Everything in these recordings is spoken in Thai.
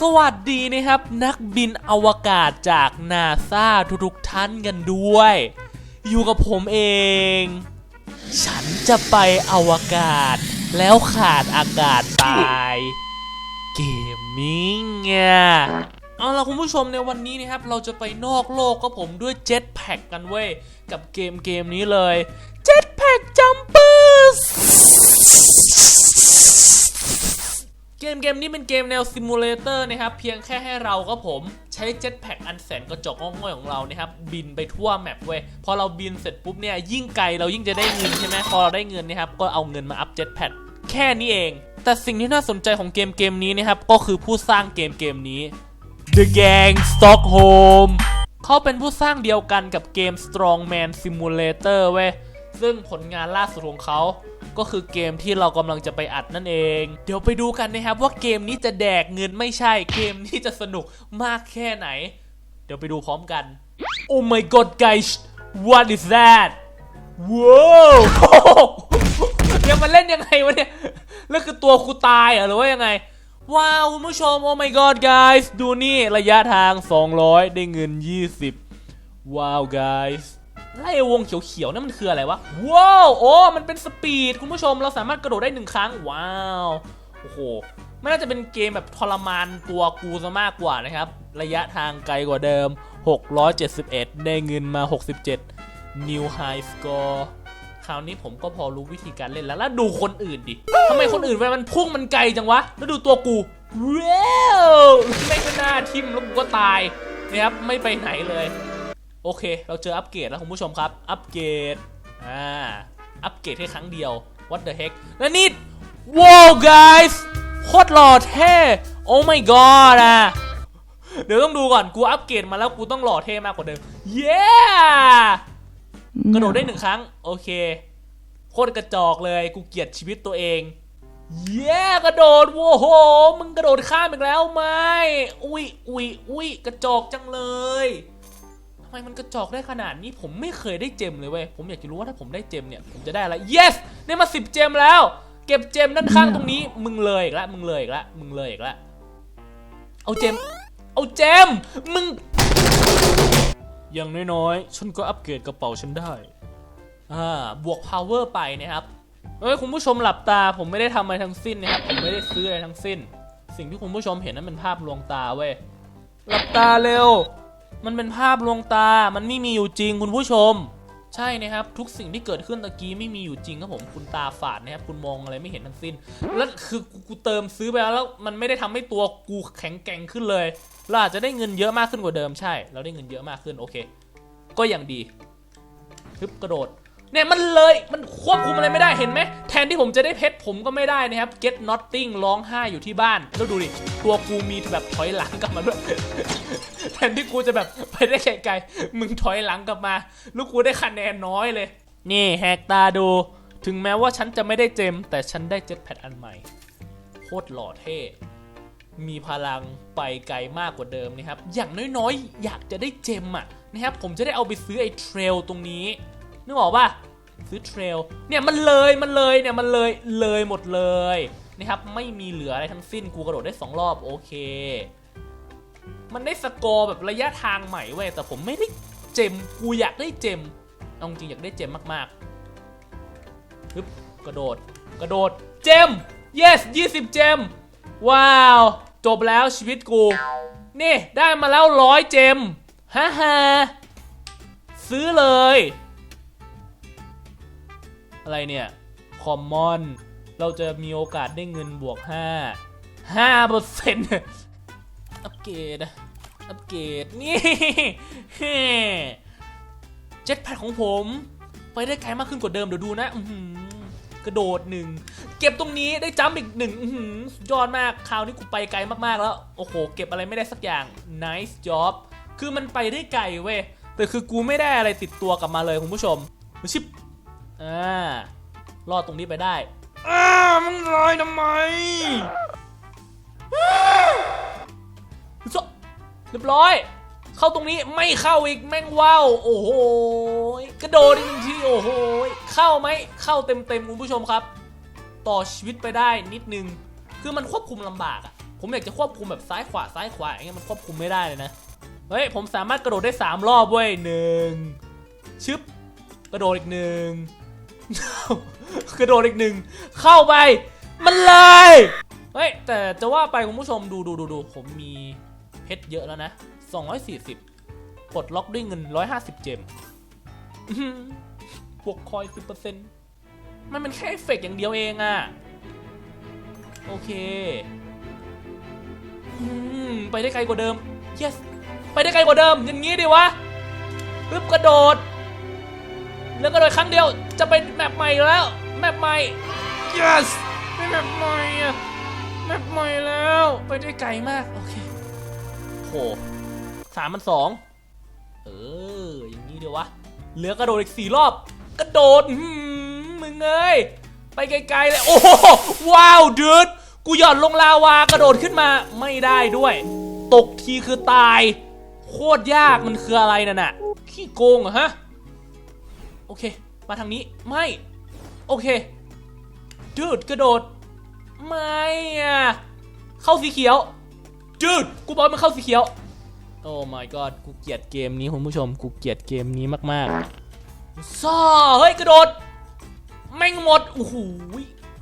สวัสดีนะครับ นักบินอวกาศจากนาซาทุกๆท่านกันด้วย อยู่กับผมเอง ฉันจะไปอวกาศ แล้วขาดอากาศตาย เกมมิ่งอะเอาล่ะคุณผู้ชมในวันนี้นะครับ เราจะไปนอกโลกก็ผมด้วยเจ็ตแพ็กกันเว้ย กับเกมเกมนี้เลยเจ็ตแพ็กจัมเปอร์ เกมเกมนี้เป็นเกมแนวซิมูเลเตอร์นะครับ เพียงแค่ให้เราก็ผมใช้เจ็ตแพ็กอันแสนกระจอกงอกง่อยของเรานะครับ บินไปทั่วแมปเว้ย พอเราบินเสร็จปุ๊บเนี่ย ยิ่งไกลเรายิ่งจะได้เงินใช่ไหมพอเราได้เงินนะครับ ก็เอาเงินมาอัพเจ็ตแพ็กแค่นี้เอง แต่สิ่งที่น่าสนใจของเกมเกมนี้นะครับ ก็คือผู้สร้างเกมเกมนี้ The Gang Stockholm เขาเป็นผู้สร้างเดียวกันกับเกม Strongman Simulator เว้ย ซึ่งผลงานล่าสุดของเขาก็คือเกมที่เรากำลังจะไปอัดนั่นเอง เดี๋ยวไปดูกันนะครับว่าเกมนี้จะแดกเงินไม่ใช่ เกมนี้จะสนุกมากแค่ไหน เดี๋ยวไปดูพร้อมกัน Oh my god guys what is that ว้าวยังมาเล่นยังไงวะเนี่ย แล้วคือตัวกูตายเหรอหรือว่ายังไง ว้าวคุณผู้ชม Oh my god guys ดูนี่ระยะทาง 200 ได้เงิน 20 ว้าว guys ไล่วงเขียวๆนั่นมันคืออะไรวะ ว้าวโอ้มันเป็นสปีดคุณผู้ชมเราสามารถกระโดดได้หนึ่งครั้ง ว้าว โอ้โหไม่น่าจะเป็นเกมแบบทรมานตัวกูซะมากกว่านะครับ ระยะทางไกลกว่าเดิม 671 ได้เงินมา 67 New High Score คราวนี้ผมก็พอรู้วิธีการเล่นแล้ว แล้วดูคนอื่นดิทำไมคนอื่นเวลามันพุ่งมันไกลจังวะ แล้วดูตัวกูว้าวไม่ก็หน้าทิ่มแล้วกูก็ตายนะครับไม่ไปไหนเลย โอเค เราเจออัปเกรดแล้วคุณผู้ชมครับ อัปเกรด อ่า อัปเกรดแค่ครั้งเดียว what the heck แล้วนี่ว้าว guys โคตรหล่อเท่ oh my god อะ เดี๋ยวต้องดูก่อน กูอัปเกรดมาแล้วกูต้องหล่อเท่มากกว่าเดิม yeah กระโดดได้หนึ่งครั้ง โอเค โคตรกระจอกเลย กูเกลียดชีวิตตัวเอง เย้กระโดดโว้โห มึงกระโดดข้ามอีกแล้วไหม อุ้ยอุ้ยอุ้ยกระจอกจังเลย ไมมันกระจอกได้ขนาดนี้ผมไม่เคยได้เจมเลยเว้ยผมอยากจะรู้ว่าถ้าผมได้เจมเนี่ยผมจะได้อะไร yes ได้มาสิบเจมแล้ว เก็บเจมด้านข้างตรงนี้มึงเลยอีกล้วมึงเลยอีกล้วมึงเลยอีกล้วเอาเจม เอาเจมมึงอย่างน้อยๆ ฉันก็อัปเกรดกระเป๋าฉันได้ อ่า บวก power ไปนะครับ เอ้ย คุณผู้ชมหลับตา ผมไม่ได้ทำอะไรทั้งสิ้นนะครับ ผมไม่ได้ซื้ออะไรทั้งสิ้น สิ่งที่คุณผู้ชมเห็นนั้นเป็นภาพลวงตาเว้ย หลับตาเร็ว มันเป็นภาพลวงตา มันไม่มีอยู่จริงคุณผู้ชม ใช่นะครับ ทุกสิ่งที่เกิดขึ้นตะกี้ไม่มีอยู่จริงครับผมคุณตาฝาดนะครับคุณมองอะไรไม่เห็นทั้งสิ้น แล้วคือกูเติมซื้อไปแล้วแล้วมันไม่ได้ทำให้ตัวกูแข็งแกร่งขึ้นเลยเราอาจจะได้เงินเยอะมากขึ้นกว่าเดิมใช่ เราได้เงินเยอะมากขึ้นโอเค ก็ยังดีฮึบกระโดด เนี่ยมันเลยมันควบคุมอะไรไม่ได้เห็นไหมแทนที่ผมจะได้เพชรผมก็ไม่ได้นะครับ get nothing ร้องไห้อยู่ที่บ้าน แล้วดูดิตัวกูมีแบบถอยหลังกลับมาด้วยแทนที่กูจะแบบไปได้ไกลๆมึงถอยหลังกลับมาลูกกูได้คะแนนน้อยเลย นี่แหกตาดู ถึงแม้ว่าฉันจะไม่ได้เจม แต่ฉันได้เจ็ตแพดอันใหม่โคตรหล่อเท่มีพลังไปไกลมากกว่าเดิมนะครับ อย่างน้อยๆ อยากจะได้เจมอะนะครับ ผมจะได้เอาไปซื้อไอ้เทรลตรงนี้ นึกออกป่ะซื้อเทรลเนี่ยมันเลยมันเลยเนี่ยมันเลยเลยหมดเลยนะครับไม่มีเหลืออะไรทั้งสิ้นกูกระโดดได้สองรอบโอเค มันได้สกอร์แบบระยะทางใหม่เว้ยแต่ผมไม่ได้เจมกูอยากได้เจมเอาจริงอยากได้เจมมากๆฮึบกระโดดกระโดดเจม yes 20 เจม ว้าว จบแล้วชีวิตกู นี่ ได้มาแล้วร้อยเจมฮ่าฮ่าซื้อเลย อะไรเนี่ยคอมมอนเราจะมีโอกาสได้เงินบวก 5 5เปอร์เซ็นต์อัปเกรดอัปเกรดนี่เจ็ตแพดของผม ไปได้ไกลมากขึ้นกว่าเดิมเดี๋ยวดูนะกระโดดหนึ่งเก็บตรงนี้ได้จัมป์อีกหนึ่งย้อหือสุดยอดมากคราวนี้กูไปไกลมากๆแล้ว โอ้โห เก็บอะไรไม่ได้สักอย่าง nice job คือมันไปได้ไกลเว้ยแต่คือกูไม่ได้อะไรติดตัวกลับมาเลยคุณผู้ชมชิบ อ่ารอดตรงนี้ไปได้อ้ามึงลอยทำไมอ้าเรียบร้อย เข้าตรงนี้ไม่เข้าอีกแม่งว้าวโอ้โหกระโดดอีกหนึ่งทีโอ้โหเข้าไหมเข้าเต็มเต็มๆคุณผู้ชมครับ ต่อชีวิตไปได้นิดนึง คือมันควบคุมลำบากอะผมอยากจะควบคุมแบบซ้ายขวาซ้ายขวาอย่างเงี้ยมันควบคุมไม่ได้เลยนะเฮ้ยผมสามารถกระโดดได้ 3 รอบเว้ยหนึ่งชึบกระโดดอีกหนึ่ง กระโดดอีกหนึ่งเข้าไป มันเลย เฮ้ย แต่จะว่าไปคุณผู้ชมดูดูดูดูผมมีเพชรเยอะแล้วนะ 240ปลดล็อกด้วยเงิน 150 เจมอื้อหือบวกคอย 10%มันเป็นแค่เอฟเฟกอย่างเดียวเองอะโอเคอืมไปได้ไกลกว่าเดิม yes ไปได้ไกลกว่าเดิม อย่างงี้ดิวะปึ๊บกระโดด แล้วกระโดดครั้งเดียวจะเป็นแมปใหม่แล้วแมปใหม่ yes เป็นแมปใหม่อะแมปใหม่แล้วไปได้ไกลมากโอเคโหสามมันสองเอออย่างนี้เดียววะเหลือกระโดดอีกสี่รอบกระโดดมึงเอ้ยไปไกลๆเลยโอ้โหว้าวดืดกูหย่อนลงลาวากระโดดขึ้นมาไม่ได้ด้วย ตกทีคือตาย โคตรยากมันคืออะไรนั่นน่ะขี้โกงเหรอฮะ โอเค มาทางนี้ไม่ โอเคดืดกระโดด ไม่อะเข้าสีเขียวดืดกูบอกมันเข้าสีเขียว โอ้ my god กูเกลียดเกมนี้คุณผู้ชม กูเกลียดเกมนี้มากๆซ่อเฮ้ยกระโดดแม่งหมดโอ้โห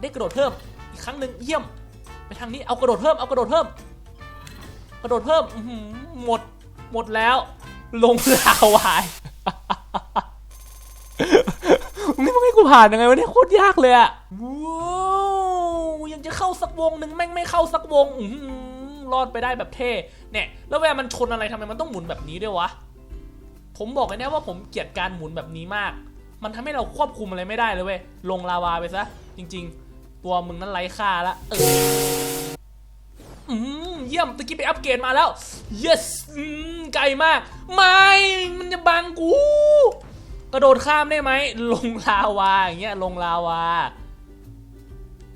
ได้กระโดดเพิ่มอีกครั้งหนึ่งเยี่ยม ไปทางนี้เอากระโดดเพิ่มเอากระโดดเพิ่ม กระโดดเพิ่มอื้อหือหมดหมดแล้ว ลงลาวาย นี่มึงให้กู ผ่านยังไงวะเนี่ยโคตรยากเลยอะว้าวยังจะเข้าสักวงหนึ่งแม่งไม่เข้าสักวงอืรอดไปได้แบบเท่เนี่ยแล้วเวลามันชนอะไรทำไมมันต้องหมุนแบบนี้ด้วยวะผมบอกเลยนะว่าผมเกลียดการหมุนแบบนี้มาก มันทำให้เราควบคุมอะไรไม่ได้เลยเว้ยลงลาวาไปซะจริง ๆ ตัวมึงนั้นไร้ค่าละเอออืมเยี่ยมตะกี้ไปอัปเกรดมาแล้ว yes อืมไกลมาก ไม่ มันจะ ระโดดข้ามได้ไหมลงลาวาอย่างเงี้ยลงลาวา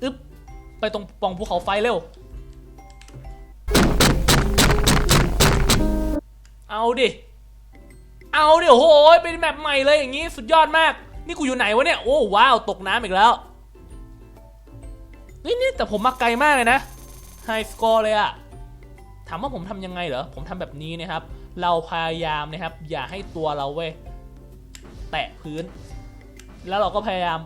อึ๊บไปตรงปล่องภูเขาไฟเร็ว เอาดิ เอาดิโอ้โหเป็นแมปใหม่เลยอย่างงี้สุดยอดมาก นี่กูอยู่ไหนวะเนี่ย โอ้ว้าวตกน้ำอีกแล้วนี่นี่แต่ผมมาไกลมากเลยนะไฮสกอร์เลยอะถามว่าผมทำยังไงเหรอ ผมทำแบบนี้นะครับ เราพยายามนะครับ อย่าให้ตัวเราเว้ย แตะพื้น แล้วเราก็พยายาม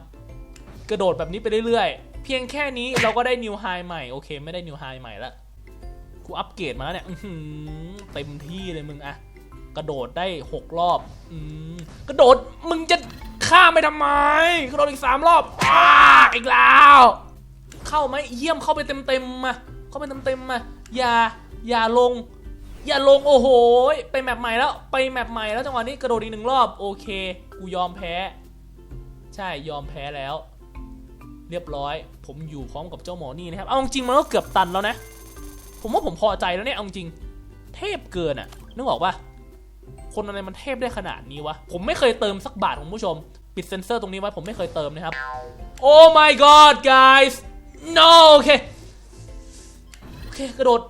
กระโดดแบบนี้ไปเรื่อยๆ เพียงแค่นี้เราก็ได้นิวไฮใหม่ โอเค ไม่ได้นิวไฮใหม่ละกูอัปเกรดมาแล้วเนี่ยอื้อหือเต็มที่เลยมึงอะกระโดดได้6รอบอืมกระโดดมึงจะข้าไมไปทำไมกระโดดอีก3รอบอ้าอีกแล้ว เข้าไหมเยี่ยมเข้าไปเต็มเต็มๆมาเข้าไปเต็มเต็มๆมาอย่าอย่าลง อย่าลงโอ้โหไปแมปใหม่แล้วไปแมปใหม่แล้วจังหวะนี้กระโดดอีกหนึ่งรอบโอเคกูยอมแพ้ ใช่ยอมแพ้แล้ว เรียบร้อย ผมอยู่พร้อมกับเจ้าหมอนี่นะครับเอาจริงมันก็เกือบตันแล้วนะ ผมว่าผมพอใจแล้วเนี่ยเอาจริงเทพเกินอะนึกออกปะคนอะไรมันเทพได้ขนาดนี้วะผมไม่เคยเติมสักบาทคุณผู้ชม ปิดเซนเซอร์ตรงนี้ไว้ผมไม่เคยเติมนะครับ Oh my god guys no โอเคโอเคกระโดด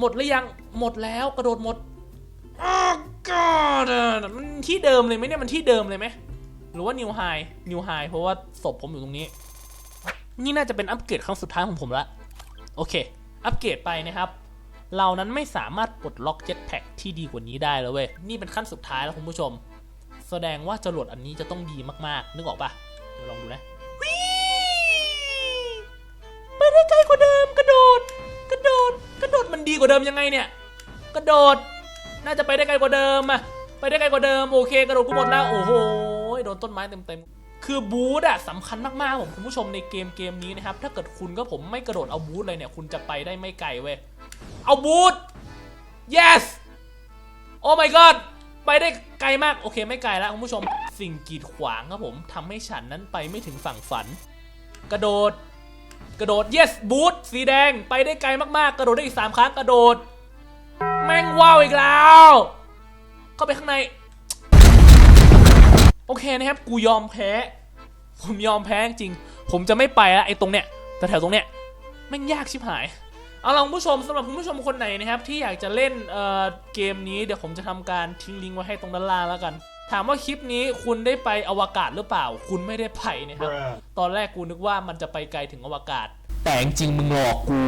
หมดหรือยัง หมดแล้วกระโดดหมด Oh god มันที่เดิมเลยไหมเนี่ยมันที่เดิมเลยไหมหรือว่า new high new high เพราะว่าศพผมอยู่ตรงนี้ นี่น่าจะเป็นอัปเกรดครั้งสุดท้ายของผมละโอเค อัปเกรดไปนะครับ เรานั้นไม่สามารถปลดล็อก Jetpack ที่ดีกว่านี้ได้แล้วเว้ย นี่เป็นขั้นสุดท้ายแล้วคุณผู้ชม แสดงว่าจรวดอันนี้จะต้องดีมากๆ นึกออกปะเดี๋ยวลองดูนะไปได้ไกลกว่าเดิมกระโดด กระโดด กระโดดมันดีกว่าเดิมยังไงเนี่ย กระโดด น่าจะไปได้ไกลกว่าเดิมอะไปได้ไกลกว่าเดิมโอเคกระโดดกูหมดแล้วโอ้โหโดนต้นไม้เต็มๆคือบูธอะสำคัญมากๆผมคุณผู้ชมในเกมเกมนี้นะครับถ้าเกิดคุณก็ผมไม่กระโดดเอาบูธเลยเนี่ยคุณจะไปได้ไม่ไกลเว้ยเอาบูธ yes โอ้ my god ไปได้ไกลมากโอเคไม่ไกลแล้วคุณผู้ชมสิ่งกีดขวางครับผมทำให้ฉันนั้นไปไม่ถึงฝั่งฝัน กระโดด กระโดด yes บูทสีแดง ไปได้ไกลมากๆ กระโดดได้อีก 3 ครั้งกระโดด ม่งว้าวอีกแล้ว เข้าไปข้างใน โอเคนะครับ กูยอมแพ้ ผมยอมแพ้จริง ผมจะไม่ไปแล้วไอ้ตรงเนี้ยแต่แถวตรงเนี้ยแม่งยากชิบหาย เอาล่ะคุณผู้ชมสำหรับคุณผู้ชมคนไหนนะครับ ที่อยากจะเล่นเอ่อเกมนี้เดี๋ยวผมจะทำการทิ้งลิงก์ไว้ให้ตรงด้านล่างแล้วกัน ถามว่าคลิปนี้คุณได้ไปอวกาศหรือเปล่า คุณไม่ได้ไปนะครับ ตอนแรกกูนึกว่ามันจะไปไกลถึงอวกาศ แต่จริงๆมึงหลอกกู